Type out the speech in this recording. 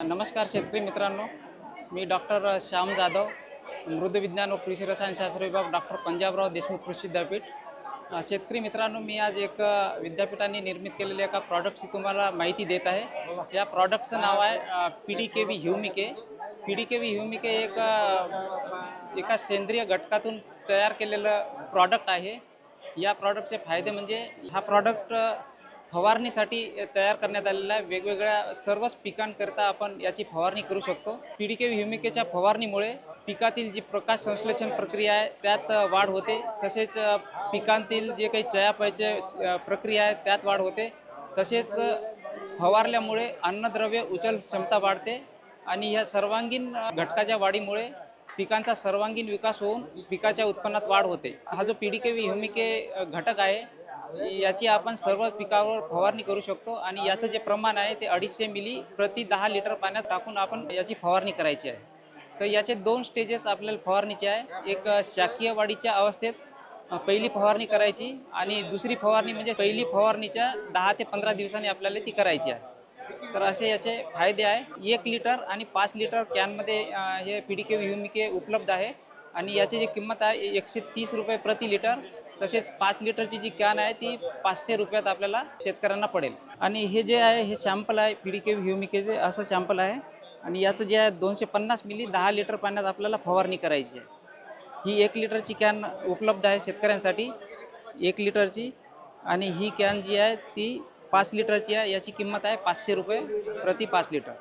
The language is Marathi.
नमस्कार शेतकरी मित्रांनो मी डॉक्टर श्याम जाधव मृदविज्ञान व कृषी रसायनशास्त्र विभाग डॉक्टर पंजाबराव देशमुख कृषी विद्यापीठ. शेतकरी मित्रांनो मी आज एक विद्यापीठाने निर्मित केलेल्या एका प्रॉडक्टची तुम्हाला माहिती देत आहे. या प्रॉडक्टचं नाव आहे पी डी के व्ही ह्युमिके. पी डी के व्ही ह्युमिके एक एका सेंद्रिय घटकातून तयार केलेलं प्रॉडक्ट आहे. या प्रॉडक्टचे फायदे म्हणजे हा प्रॉडक्ट फवारणीसाठी तयार करण्यात आलेला आहे. वेगवेगळ्या सर्वच पिकांकरिता आपण याची फवारणी करू शकतो. पी डी ह्युमिकेच्या फवारणीमुळे पिकातील जी प्रकाश संश्लेषण प्रक्रिया आहे त्यात वाढ होते. तसेच पिकांतील जे काही चयापयचे प्रक्रिया आहे त्यात वाढ होते. तसेच फवारल्यामुळे अन्नद्रव्य उचल क्षमता वाढते आणि ह्या सर्वांगीण घटकाच्या वाढीमुळे पिकांचा सर्वांगीण विकास होऊन पिकाच्या उत्पन्नात वाढ होते. हा जो पी डी ह्युमिके घटक आहे याची आपण सर्व पिकावर फवारणी करू शकतो आणि याचं जे प्रमाण आहे ते अडीचशे मिली प्रति दहा लिटर पाण्यात टाकून आपण याची फवारणी करायची आहे. तर याचे दोन स्टेजेस आपल्याला फवारणीचे आहे. एक शाकीय वाढीच्या अवस्थेत पहिली फवारणी करायची आणि दुसरी फवारणी म्हणजे पहिली फवारणीच्या दहा ते पंधरा दिवसांनी आपल्याला ती करायची आहे. तर असे याचे फायदे आहे. एक लिटर आणि पाच लिटर कॅनमध्ये हे पी डी के उपलब्ध आहे. आणि याची जी किंमत आहे एकशे तीस रुपये प्रति लिटर. तसेच पाच लिटरची जी कॅन आहे ती पाचशे रुपयात आपल्याला शेतकऱ्यांना पडेल. आणि हे जे आहे हे शॅम्पल आहे पी डी के असं शॅम्पल आहे. आणि याचं जे आहे दोनशे पन्नास मिली दहा लिटर पाण्यात आपल्याला फवारणी करायची आहे. ही एक लिटरची कॅन उपलब्ध आहे शेतकऱ्यांसाठी एक लिटरची. आणि ही कॅन जी आहे ती पाच लिटरची आहे याची किंमत आहे पाचशे रुपये प्रति पाच लिटर.